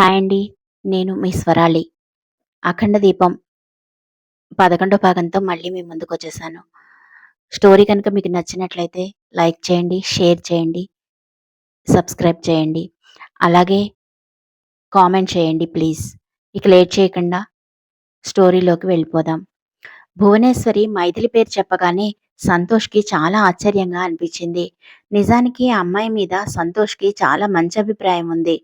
Hi అండి. నేను మీ స్వరాలి. అఖండ దీపం 11 భాగంతో మళ్ళీ మీ ముందుకొచ్చేసాను. స్టోరీ కనుక మీకు నచ్చినట్లయితే లైక్ చేయండి, షేర్ చేయండి, సబ్స్క్రైబ్ చేయండి. అలాగే కామెంట్ చేయండి ప్లీజ్. ఇక లేట్ చేయకుండా స్టోరీలోకి వెళ్ళిపోదాం. భువనేశ్వరి మైథిలి పేరు చెప్పగానే సంతోష్‌కి చాలా ఆశ్చర్యంగా అనిపించింది. నిజానికి ఆ అమ్మాయి మీద సంతోష్‌కి చాలా మంచి అభిప్రాయం ఉంది.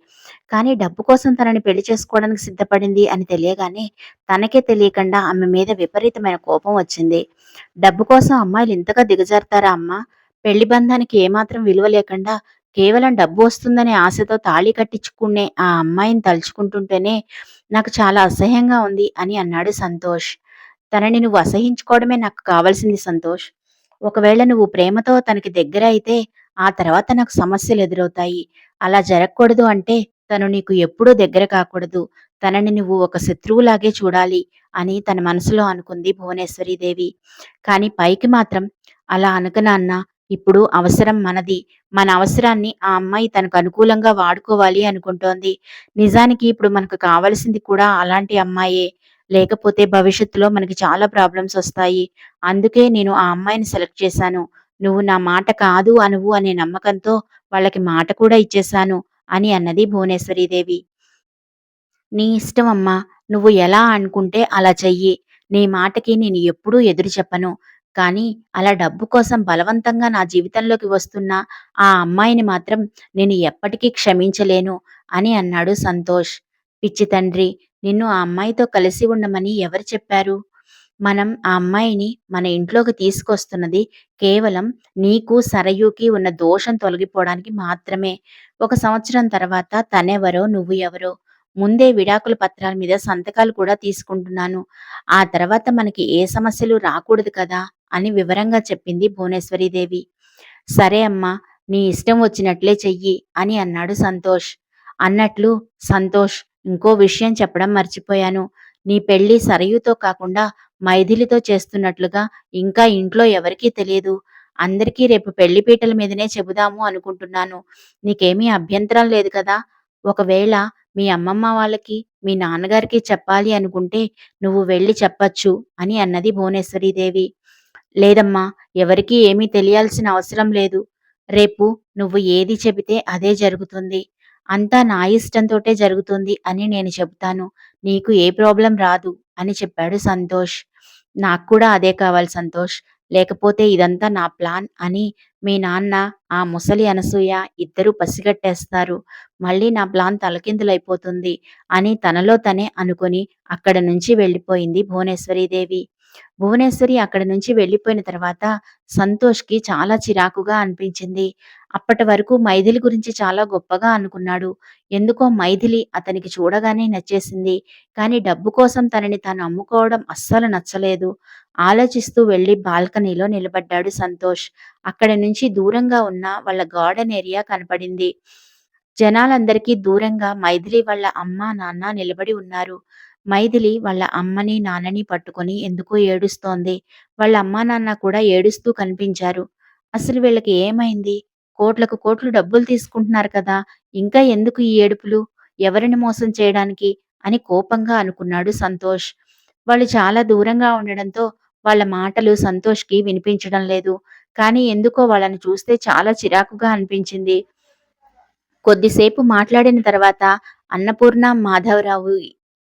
కానీ డబ్బు కోసం తనని పెళ్ళి చేసుకోవడానికి సిద్ధపడింది అని తెలియగానే తనకే తెలియకుండా ఆమె మీద విపరీతమైన కోపం వచ్చింది. డబ్బు కోసం అమ్మాయిలు ఇంతగా దిగజారుతారా అమ్మ పెళ్ళి బంధానికి ఏమాత్రం విలువ లేకుండా కేవలం డబ్బు వస్తుందనే ఆశతో తాళి కట్టించుకునే ఆ అమ్మాయిని తలుచుకుంటుంటేనే నాకు చాలా అసహ్యంగా ఉంది అని అన్నాడు సంతోష్. తనని నువ్వు అసహించుకోవడమే నాకు కావాల్సింది సంతోష్. ఒకవేళ నువ్వు ప్రేమతో తనకి దగ్గర అయితే ఆ తర్వాత నాకు సమస్యలు ఎదురవుతాయి. అలా జరగకూడదు అంటే తను నీకు ఎప్పుడూ దగ్గర కాకూడదు. తనని నువ్వు ఒక శత్రువులాగే చూడాలి అని తన మనసులో అనుకుంది భువనేశ్వరీదేవి. కానీ పైకి మాత్రం అలా అనకు ఇప్పుడు అవసరం మనది. మన అవసరాన్ని ఆ అమ్మాయి తనకు అనుకూలంగా వాడుకోవాలి అనుకుంటోంది. నిజానికి ఇప్పుడు మనకు కావలసింది కూడా అలాంటి అమ్మాయే. లేకపోతే భవిష్యత్తులో మనకి చాలా ప్రాబ్లమ్స్ వస్తాయి. అందుకే నేను ఆ అమ్మాయిని సెలెక్ట్ చేశాను. నువ్వు నా మాట కాదు అనువు అనే నమ్మకంతో వాళ్ళకి మాట కూడా ఇచ్చేశాను అని అన్నది భువనేశ్వరీదేవి. నీ ఇష్టం అమ్మా. నువ్వు ఎలా అనుకుంటే అలా చెయ్యి. నీ మాటకి నేను ఎప్పుడూ ఎదురు చెప్పను. కానీ అలా డబ్బు కోసం బలవంతంగా నా జీవితంలోకి వస్తున్న ఆ అమ్మాయిని మాత్రం నేను ఎప్పటికీ క్షమించలేను అని అన్నాడు సంతోష్. పిచ్చి తండ్రి! నిన్ను ఆ అమ్మాయితో కలిసి ఉండమని ఎవరు చెప్పారు? మనం ఆ అమ్మాయిని మన ఇంట్లోకి తీసుకొస్తున్నది కేవలం నీకు, సరయుకి ఉన్న దోషం తొలగిపోవడానికి మాత్రమే. ఒక సంవత్సరం తర్వాత తనెవరో, నువ్వు ఎవరో ముందే విడాకుల పత్రాల మీద సంతకాలు కూడా తీసుకుంటున్నాను. ఆ తర్వాత మనకి ఏ సమస్యలు రాకూడదు కదా! అని వివరంగా చెప్పింది భువనేశ్వరీదేవి. సరే అమ్మా! నీ ఇష్టం వచ్చినట్లే చెయ్యి అని అన్నాడు సంతోష్. అన్నట్లు సంతోష్ ఇంకో విషయం చెప్పడం మర్చిపోయాను. నీ పెళ్ళి సరయుతో కాకుండా మైథిలితో చేస్తున్నట్లుగా ఇంకా ఇంట్లో ఎవరికీ తెలియదు. అందరికీ రేపు పెళ్ళి పీటల మీదనే చెబుదాము అనుకుంటున్నాను. నీకేమీ అభ్యంతరం లేదు కదా? ఒకవేళ మీ అమ్మమ్మ వాళ్ళకి, మీ నాన్నగారికి చెప్పాలి అనుకుంటే నువ్వు వెళ్ళి చెప్పచ్చు అని అన్నది భువనేశ్వరీదేవి. లేదమ్మా! ఎవరికీ ఏమీ తెలియాల్సిన అవసరం లేదు. రేపు నువ్వు ఏది చెబితే అదే జరుగుతుంది. అంతా నా ఇష్టంతోటే జరుగుతుంది అని నేను చెబుతాను. నీకు ఏ ప్రాబ్లం రాదు అని చెప్పాడు సంతోష్. నాకు కూడా అదే కావాలి సంతోష్. లేకపోతే ఇదంతా నా ప్లాన్ అని మీ నాన్న, ఆ ముసలి అనసూయ ఇద్దరూ పసిగట్టేస్తారు. మళ్ళీ నా ప్లాన్ తలకిందులైపోతుంది అని తనలో తనే అనుకుని అక్కడ నుంచి వెళ్ళిపోయింది భువనేశ్వరీదేవి. భువనేశ్వరి అక్కడ నుంచి వెళ్ళిపోయిన తర్వాత సంతోష్‌కి చాలా చిరాకుగా అనిపించింది. అప్పటి వరకు మైథిలి గురించి చాలా గొప్పగా అనుకున్నాడు. ఎందుకో మైథిలి అతనికి చూడగానే నచ్చేసింది. కానీ డబ్బు కోసం తనని తాను అమ్ముకోవడం అస్సలు నచ్చలేదు. ఆలోచిస్తూ వెళ్ళి బాల్కనీలో నిలబడ్డాడు సంతోష్. అక్కడి నుంచి దూరంగా ఉన్న వాళ్ళ గార్డెన్ ఏరియా కనపడింది. జనాలందరికీ దూరంగా మైథిలి వాళ్ళ అమ్మ, నాన్న నిలబడి ఉన్నారు. మైథిలి వాళ్ళ అమ్మని, నాన్నని పట్టుకొని ఎందుకో ఏడుస్తోంది. వాళ్ళ అమ్మా, నాన్న కూడా ఏడుస్తూ కనిపించారు. అసలు వీళ్ళకి ఏమైంది? కోట్లకు కోట్లు డబ్బులు తీసుకుంటున్నారు కదా! ఇంకా ఎందుకు ఈ ఏడుపులు? ఎవరిని మోసం చేయడానికి? అని కోపంగా అనుకున్నాడు సంతోష్. వాళ్ళు చాలా దూరంగా ఉండడంతో వాళ్ళ మాటలు సంతోష్‌కి వినిపించడం లేదు. కానీ ఎందుకో వాళ్ళని చూస్తే చాలా చిరాకుగా అనిపించింది. కొద్దిసేపు మాట్లాడిన తర్వాత అన్నపూర్ణ, మాధవరావు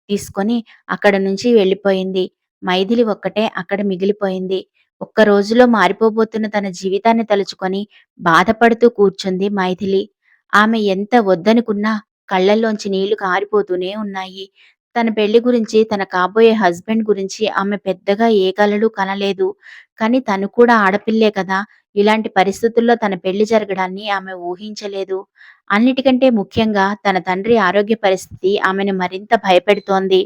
తీసుకొని అక్కడ నుంచి వెళ్ళిపోయింది. మైథిలి ఒక్కటే అక్కడ మిగిలిపోయింది. ఒక్క రోజులో మారిపోబోతున్న తన జీవితాన్ని తలుచుకొని బాధపడుతూ కూర్చుంది మైథిలి. ఆమె ఎంత వద్దనుకున్నా కళ్ళల్లోంచి నీళ్ళు కారిపోతూనే ఉన్నాయి. తన పెళ్ళి గురించి, తన కాబోయే హస్బెండ్ గురించి ఆమె పెద్దగా ఏ కలలు కనలేదు. కానీ తను కూడా ఆడపిల్లే కదా! ఇలాంటి పరిస్థితుల్లో తన పెళ్ళి జరగడాన్ని ఆమె ఊహించలేదు. అన్నిటికంటే ముఖ్యంగా తన తండ్రి ఆరోగ్య పరిస్థితి ఆమెను మరింత భయపెడుతోంది.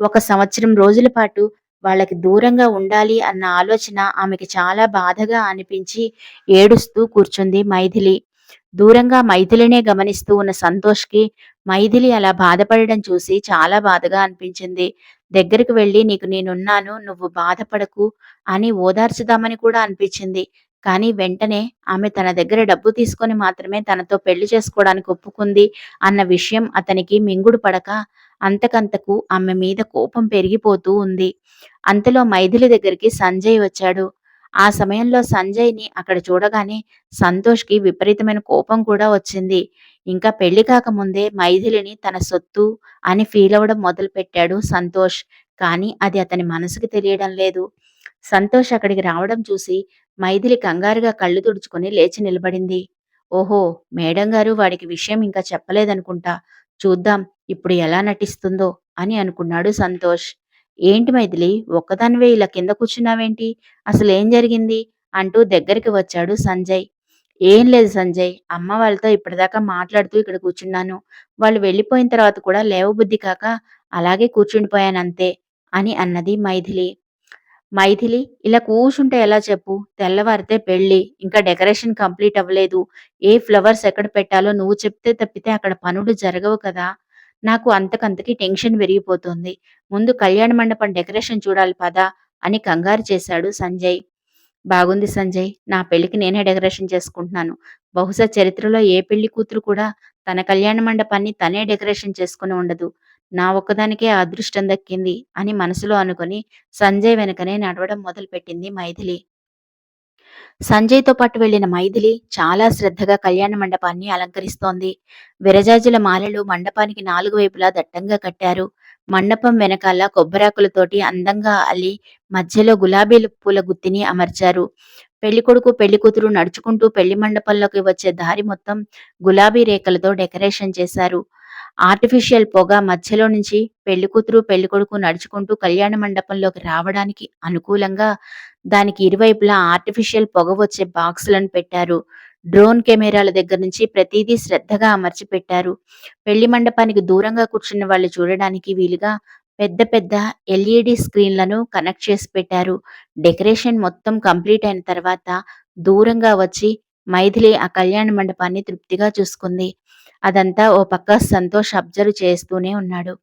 ఒక సంవత్సరం రోజుల పాటు వాళ్ళకి దూరంగా ఉండాలి అన్న ఆలోచన ఆమెకి చాలా బాధగా అనిపించి ఏడుస్తూ కూర్చుంది మైథిలి. దూరంగా మైథిలినే గమనిస్తూ ఉన్న సంతోష్‌కి మైథిలి అలా బాధపడడం చూసి చాలా బాధగా అనిపించింది. దగ్గరికి వెళ్ళి నీకు నేనున్నాను. నువ్వు బాధపడకు అని ఓదార్చుదామని కూడా అనిపించింది. కానీ వెంటనే ఆమె తన దగ్గర డబ్బు తీసుకొని మాత్రమే తనతో పెళ్ళి చేసుకోవడానికి ఒప్పుకుంది అన్న విషయం అతనికి మింగుడు పడక అంతకంతకు ఆమె మీద కోపం పెరిగిపోతూ ఉంది. అంతలో మైథిలి దగ్గరికి సంజయ్ వచ్చాడు. ఆ సమయంలో సంజయ్ని అక్కడ చూడగానే సంతోష్కి విపరీతమైన కోపం కూడా వచ్చింది. ఇంకా పెళ్ళి కాకముందే మైథిలిని తన సొత్తు అని ఫీల్ అవ్వడం మొదలుపెట్టాడు సంతోష్. కానీ అది అతని మనసుకి తెలియడం లేదు. సంతోష్ అక్కడికి రావడం చూసి మైథిలి కంగారుగా కళ్ళు తుడుచుకొని లేచి నిలబడింది. ఓహో మేడం గారు వాడికి విషయం ఇంకా చెప్పలేదనుకుంటా. చూద్దాం ఇప్పుడు ఎలా నటిస్తుందో అని అనుకున్నాడు సంతోష్. ఏంటి మైథిలి ఒక్కదానివే ఇలా కింద కూర్చున్నావేంటి? అసలు ఏం జరిగింది? అంటూ దగ్గరికి వచ్చాడు సంజయ్. ఏం లేదు సంజయ్ అమ్మ వాళ్ళతో ఇప్పటిదాకా మాట్లాడుతూ ఇక్కడ కూర్చున్నాను. వాళ్ళు వెళ్ళిపోయిన తర్వాత కూడా లేవబుద్ధి కాక అలాగే కూర్చుండిపోయానంతే అని అన్నది మైథిలి. మైథిలి ఇలా కూర్చుంటే ఎలా చెప్పు? తెల్లవారితే పెళ్ళి ఇంకా డెకరేషన్ కంప్లీట్ అవ్వలేదు. ఏ ఫ్లవర్స్ ఎక్కడ పెట్టాలో నువ్వు చెప్తే తప్పితే అక్కడ పనులు జరగవు కదా? నాకు అంతకంతకి టెన్షన్ పెరిగిపోతుంది ముందు కళ్యాణ మండపం డెకరేషన్ చూడాలి పదా అని కంగారు చేశాడు సంజయ్. బాగుంది సంజయ్ నా పెళ్ళికి నేనే డెకరేషన్ చేసుకుంటున్నాను. బహుశా చరిత్రలో ఏ పెళ్ళి కూతురు కూడా తన కళ్యాణ మండపాన్ని తనే డెకరేషన్ చేసుకుని ఉండదు. నా ఒక్కదానికే అదృష్టం దక్కింది అని మనసులో అనుకుని సంజయ్ వెనకనే నడవడం మొదలుపెట్టింది మైథిలి. సంజయ్తో పాటు వెళ్ళిన మైథిలి చాలా శ్రద్ధగా కళ్యాణ మండపాన్ని అలంకరిస్తోంది. విరజాజుల మాలలు మండపానికి నాలుగు వైపులా దట్టంగా కట్టారు. మండపం వెనకాల కొబ్బరాకులతోటి అందంగా అల్లి మధ్యలో గులాబీలు పూల గుత్తిని అమర్చారు. పెళ్ళికొడుకు పెళ్ళికూతురు నడుచుకుంటూ పెళ్ళి మండపంలోకి వచ్చే దారి మొత్తం గులాబీ రేఖలతో డెకరేషన్ చేశారు. ఆర్టిఫిషియల్ పొగ మధ్యలో నుంచి పెళ్ళికూతురు పెళ్ళికొడుకు నడుచుకుంటూ కళ్యాణ మండపంలోకి రావడానికి అనుకూలంగా దానికి ఇరువైపులా ఆర్టిఫిషియల్ పొగ వచ్చే బాక్సులను పెట్టారు. డ్రోన్ కెమెరాల దగ్గర నుంచి ప్రతిదీ శ్రద్ధగా అమర్చి పెట్టారు పెళ్ళి మండపానికి దూరంగా కూర్చున్న వాళ్ళు చూడడానికి వీలుగా పెద్ద పెద్ద ఎల్ఈడి స్క్రీన్లను కనెక్ట్ చేసి పెట్టారు. డెకరేషన్ మొత్తం కంప్లీట్ అయిన తర్వాత దూరంగా వచ్చి మైథిలి ఆ కళ్యాణ మండపాన్ని తృప్తిగా చూసుకుంది. అదంతా ఓ పక్క సంతోష్ అబ్జర్వ్ చేస్తూనే ఉన్నాడు.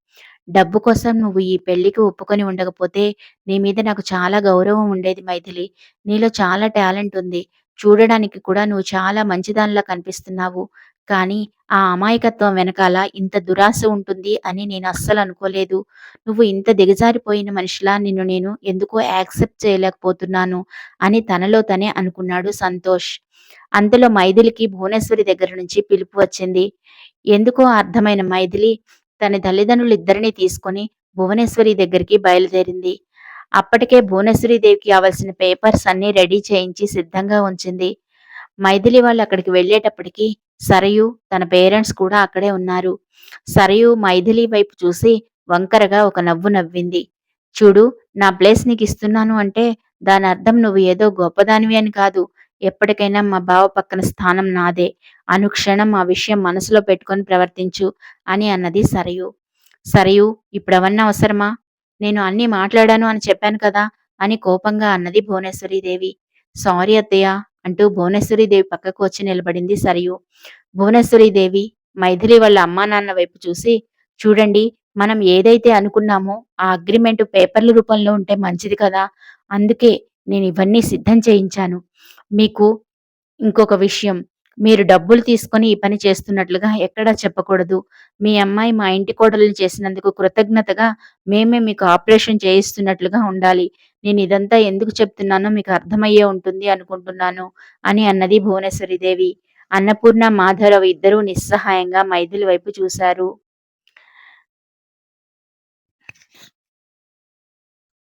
డబ్బు కోసం నువ్వు ఈ పెళ్ళికి ఒప్పుకొని ఉండకపోతే నీ మీద నాకు చాలా గౌరవం ఉండేది మైథిలి. నీలో చాలా టాలెంట్ ఉంది. చూడడానికి కూడా నువ్వు చాలా మంచిదానిలా కనిపిస్తున్నావు. కానీ ఆ అమాయకత్వం వెనకాల ఇంత దురాశ ఉంటుంది అని నేను అస్సలు అనుకోలేదు. నువ్వు ఇంత దిగజారిపోయిన మనిషిలా నిన్ను నేను ఎందుకో యాక్సెప్ట్ చేయలేకపోతున్నాను అని తనలో తనే అనుకున్నాడు సంతోష్. అంతలో మైథిలికి భువనేశ్వరి దగ్గర నుంచి పిలుపు వచ్చింది. ఎందుకో అర్థమైన మైథిలి తన తల్లిదండ్రులిద్దరినీ తీసుకొని భువనేశ్వరి దగ్గరికి బయలుదేరింది. అప్పటికే భువనేశ్వరీదేవికి కావలసిన పేపర్స్ అన్నీ రెడీ చేయించి సిద్ధంగా ఉంచింది. మైథిలి వాళ్ళు అక్కడికి వెళ్ళేటప్పటికి సరయు తన పేరెంట్స్ కూడా అక్కడే ఉన్నారు. సరయు మైథిలి వైపు చూసి వంకరగా ఒక నవ్వు నవ్వింది. చూడు నా ప్లేస్ నీకు ఇస్తున్నాను అంటే దాని అర్థం నువ్వు ఏదో గొప్పదానివి అని కాదు. ఎప్పటికైనా మా బావ పక్కన స్థానం నాదే. అనుక్షణం ఆ విషయం మనసులో పెట్టుకొని ప్రవర్తించు అని అన్నది సరయు. సరయు ఇప్పుడు అవసరమా? నేను అన్నీ మాట్లాడాను అని చెప్పాను కదా అని కోపంగా అన్నది భువనేశ్వరీదేవి. సారీ అత్తయ్య అంటూ భువనేశ్వరీదేవి పక్కకు వచ్చి నిలబడింది సరియు. భువనేశ్వరీదేవి మైథిలి వాళ్ళ అమ్మా నాన్న వైపు చూసి చూడండి మనం ఏదైతే అనుకున్నామో ఆ అగ్రిమెంట్ పేపర్ల రూపంలో ఉంటే మంచిది కదా. అందుకే నేను ఇవన్నీ సిద్ధం చేయించాను. మీకు ఇంకొక విషయం. మీరు డబ్బులు తీసుకొని ఈ పని చేస్తున్నట్లుగా ఎక్కడా చెప్పకూడదు. మీ అమ్మాయి మా ఇంటి కోడలు చేసినందుకు కృతజ్ఞతగా మేమే మీకు ఆపరేషన్ చేయిస్తున్నట్లుగా ఉండాలి. నేను ఇదంతా ఎందుకు చెప్తున్నానో మీకు అర్థమయ్యే ఉంటుంది అనుకుంటున్నాను అని అన్నది భువనేశ్వరి దేవి అన్నపూర్ణ మాధవరావు ఇద్దరూ నిస్సహాయంగా మైథిలి వైపు చూశారు.